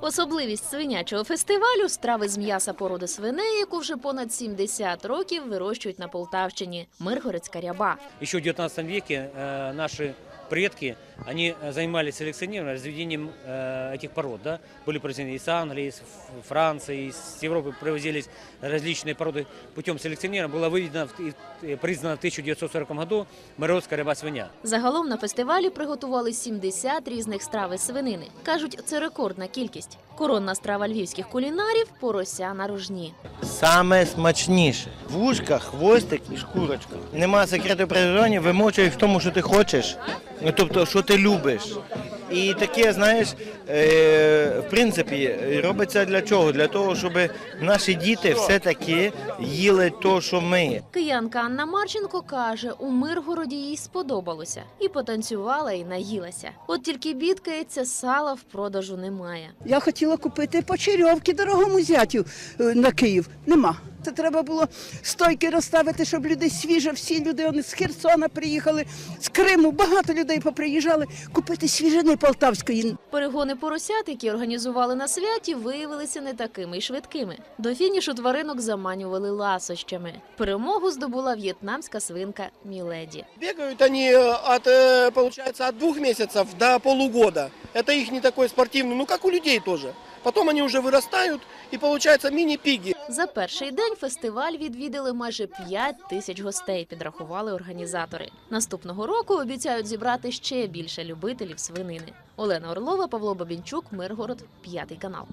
Особливість свинячого фестивалю страви з м'яса породи свиней, яку вже понад 70 років вирощують на Полтавщині. Миргородська ряба. Ще в 19 веке э, наши предки, они э, занимались селекционированием, разведением э, этих пород. Да? Были произведены из Англии, из Ф- Франции, из Европы привозились различные породы. Путем селекционирования была выведена в- и э, признана в 1940 году Миргородская рыба-свинья. Загалом на фестивалі приготували 70 різних страв із свинини. Кажуть, це рекордна кількість. Коронна страва львівських кулінарів порося на рожні. Саме смачніше. Вушка, хвостик і шкурочка. Нема секрету приготування, вимочуєш в тому, що ти хочеш, ну, тобто, що ти любиш. І таке, знаєш, е, в принципі, робиться для чого? Для того, щоб наші діти все-таки їли то, що ми. Киянка Анна Марченко каже, у Миргороді їй сподобалося і потанцювала, і наїлася. От тільки бідкається, сала в продажу немає. Я хотіла купити почерьовки дорогому зятю е, на Київ. Нема. Це треба було стойки розставити, щоб люди свіже, всі люди вони з Херсона приїхали, з Криму, багато людей поприїжджали купити свіжини полтавської. Перегони поросят, які організували на святі, виявилися не такими й швидкими. До фінішу тваринок заманювали ласощами. Перемогу здобула в'єтнамська свинка Міледі. Бегают они э, от, э, получается, от двух месяцев до полугода. Это их не такой спортивный, ну как у людей тоже. Потом они уже вырастают и получается мини-пиги. За перший день фестиваль відвідали майже 5 тисяч гостей, підрахували організатори. Наступного року обіцяють зібрати ще більше любителів свинини. Олена Орлова, Павло Бабінчук, Миргород, п'ятий канал.